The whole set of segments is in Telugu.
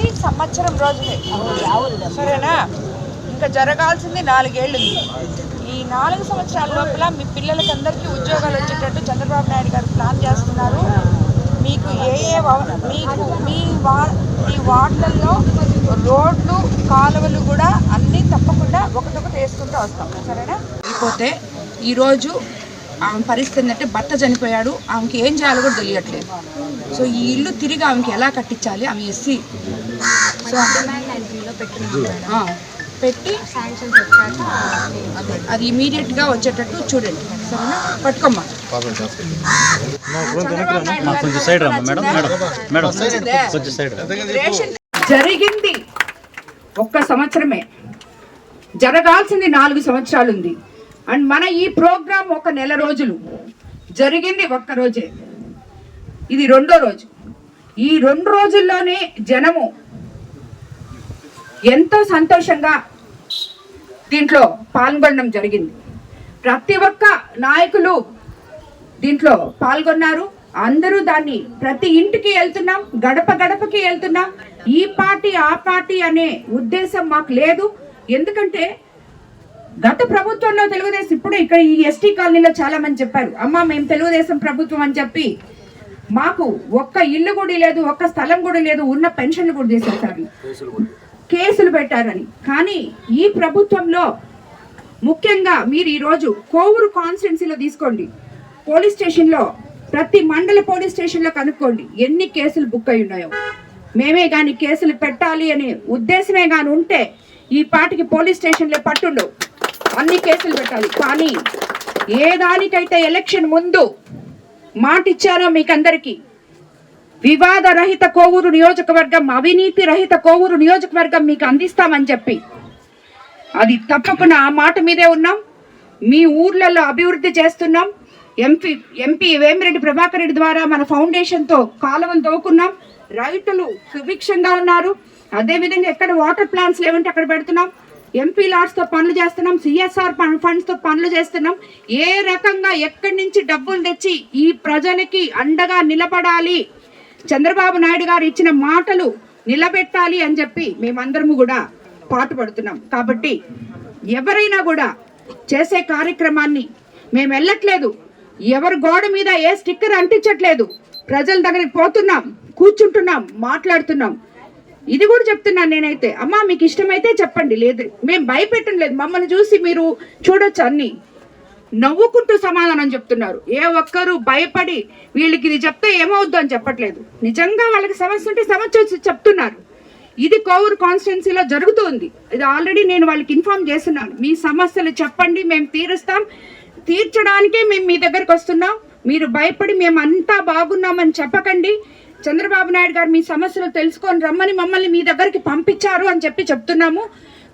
ఈ సంవత్సరం రోజులే సరేనా? ఇంకా జరగాల్సింది నాలుగేళ్ళు ఈ నాలుగు సంవత్సరాల లోపల మీ పిల్లలకి అందరికీ ఉద్యోగాలు వచ్చేటట్టు చంద్రబాబు నాయుడు గారు ప్లాన్ చేస్తున్నారు. మీకు ఏ ఏ వా- మీకు మీ వా మీ వార్డులలో రోడ్లు కాలువలు కూడా అన్నీ తప్పకుండా ఒకటొకటి వేసుకుంటూ వస్తాం. సరేనా? అయిపోతే ఈరోజు ఆమె పరిస్థితి ఏంటంటే భర్త చనిపోయాడు ఆమెకి ఏం చేయాలో కూడా తెలియట్లేదు. సో ఈ ఇల్లు తిరిగి ఆమెకి ఎలా కట్టించాలి? ఆమె ఎస్సీ. సో పెట్టి అది ఇమీడియట్గా వచ్చేటట్టు చూడండి. సరేనా? పట్టుకోమ్మా. మేడం మేడం జరిగింది ఒక్క సంవత్సరమే. జరగాల్సింది నాలుగు సంవత్సరాలు ఉంది అండ్ మన ఈ ప్రోగ్రాం ఒక నెల రోజులు. జరిగింది ఒక్క రోజే. ఇది రెండో రోజు. ఈ రెండు రోజుల్లోనే జనము ఎంతో సంతోషంగా దీంట్లో పాల్గొనడం జరిగింది. ప్రతి ఒక్క నాయకులు దీంట్లో పాల్గొన్నారు. అందరూ దాన్ని ప్రతి ఇంటికి వెళ్తున్నాం గడప గడపకి వెళ్తున్నాం. ఈ పార్టీ ఆ పార్టీ అనే ఉద్దేశం మాకు లేదు. ఎందుకంటే గత ప్రభుత్వంలో తెలుగుదేశం ఇప్పుడు ఇక్కడ ఈ ఎస్టీ కాలనీలో చాలా మంది చెప్పారు. అమ్మ మేము తెలుగుదేశం ప్రభుత్వం అని చెప్పి మాకు ఒక్క ఇల్లు కూడా లేదు ఒక్క స్థలం కూడా లేదు ఉన్న పెన్షన్లు కూడా తీసేశారు. కేసులు పెట్టారని. కానీ ఈ ప్రభుత్వంలో ముఖ్యంగా మీరు ఈరోజు కోవూరు కాన్స్టిట్యున్సీలో తీసుకోండి. పోలీస్ స్టేషన్లో ప్రతి మండల పోలీస్ స్టేషన్లో కనుక్కోండి ఎన్ని కేసులు బుక్ అయి ఉన్నాయో. మేమే కానీ కేసులు పెట్టాలి అనే ఉద్దేశమే కానీ ఉంటే ఈ పాటికి పోలీస్ స్టేషన్లో పట్టుండవు అన్ని కేసులు పెట్టాలి. కానీ ఏ దానికైతే ఎలక్షన్ ముందు మాట ఇచ్చారో మీకందరికీ వివాద రహిత కోవూరు నియోజకవర్గం అవినీతి రహిత కోవూరు నియోజకవర్గం మీకు అందిస్తామని చెప్పి అది తప్పకుండా ఆ మాట మీదే ఉన్నాం. మీ ఊర్లలో అభివృద్ధి చేస్తున్నాం. ఎంపీ ఎంపీ వేమిరెడ్డి ప్రభాకర్ రెడ్డి ద్వారా మన ఫౌండేషన్తో కాలువలు తోకున్నాం రైతులు సుభిక్షంగా ఉన్నారు. అదేవిధంగా ఎక్కడ వాటర్ ప్లాంట్స్ లేవంటే అక్కడ పెడుతున్నాం. ఎంపీ లాడ్స్తో పనులు చేస్తున్నాం సిఎస్ఆర్ ఫండ్స్తో పనులు చేస్తున్నాం. ఏ రకంగా ఎక్కడి నుంచి డబ్బులు తెచ్చి ఈ ప్రజలకి అండగా నిలబడాలి? చంద్రబాబు నాయుడు గారు ఇచ్చిన మాటలు నిలబెట్టాలి అని చెప్పి మేమందరము కూడా పాటుపడుతున్నాం కాబట్టి ఎవరైనా కూడా చేసే కార్యక్రమాన్ని మేము వెళ్ళట్లేదు. ఎవరి గోడ మీద ఏ స్టిక్కర్ అంటించట్లేదు. ప్రజల దగ్గరికి పోతున్నాం కూర్చుంటున్నాం మాట్లాడుతున్నాం. ఇది కూడా చెప్తున్నాను నేనైతే. అమ్మా మీకు ఇష్టమైతే చెప్పండి. లేదు మేము భయపెట్టం లేదు. మమ్మల్ని చూసి మీరు చూడొచ్చు అన్ని. నవ్వుకుంటూ సమాధానం చెప్తున్నారు. ఏ ఒక్కరు భయపడి వీళ్ళకి ఇది చెప్తే ఏమవుద్దు అని చెప్పట్లేదు. నిజంగా వాళ్ళకి సమస్య ఉంటే సమస్య వచ్చి చెప్తున్నారు. ఇది కోవూరు కాన్స్టిట్యున్సీలో జరుగుతుంది. ఇది ఆల్రెడీ నేను వాళ్ళకి ఇన్ఫార్మ్ చేస్తున్నాను. మీ సమస్యలు చెప్పండి మేము తీరుస్తాం. తీర్చడానికే మేము మీ దగ్గరకు వస్తున్నాం. మీరు భయపడి మేము అంతా బాగున్నామని చెప్పకండి. చంద్రబాబు నాయుడు గారు మీ సమస్యలు తెలుసుకొని రమ్మని మమ్మల్ని మీ దగ్గరికి పంపించారు అని చెప్పి చెప్తున్నాము.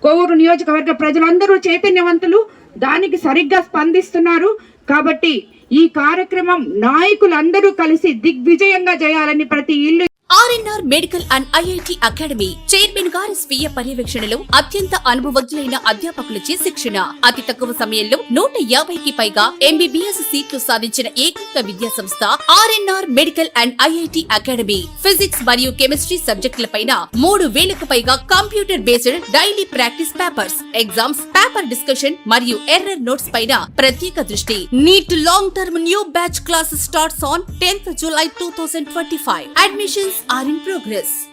కోవూరు నియోజకవర్గ ప్రజలందరూ చైతన్యవంతులు దానికి సరిగ్గా స్పందిస్తున్నారు. కాబట్టి ఈ కార్యక్రమం నాయకులందరూ కలిసి దిగ్విజయంగా చేయాలని ప్రతి ఇల్లు RNR medical and IIT academy chairman గారి స్వీయ పర్యవేక్షణలో అత్యంత అనుభవజ్ఞులైన అధ్యాపకులచే శిక్షణ. అతి తక్కువ సమయంలో నూట యాభైకి పైగా ఎంబీబీఎస్ సీట్లు సాధించిన ఏకైక విద్యా సంస్థ RNR medical and IIT academy. Physics మరియు కెమిస్ట్రీ సబ్జెక్టులపైన మూడు వేలకు పైగా computer based daily practice papers exams paper discussion మరియు ఎర్రర్ నోట్స్ పైన ప్రత్యేక దృష్టి. NEET long term new batch classes starts on tenth July two thousand twenty five. Admissions are in progress.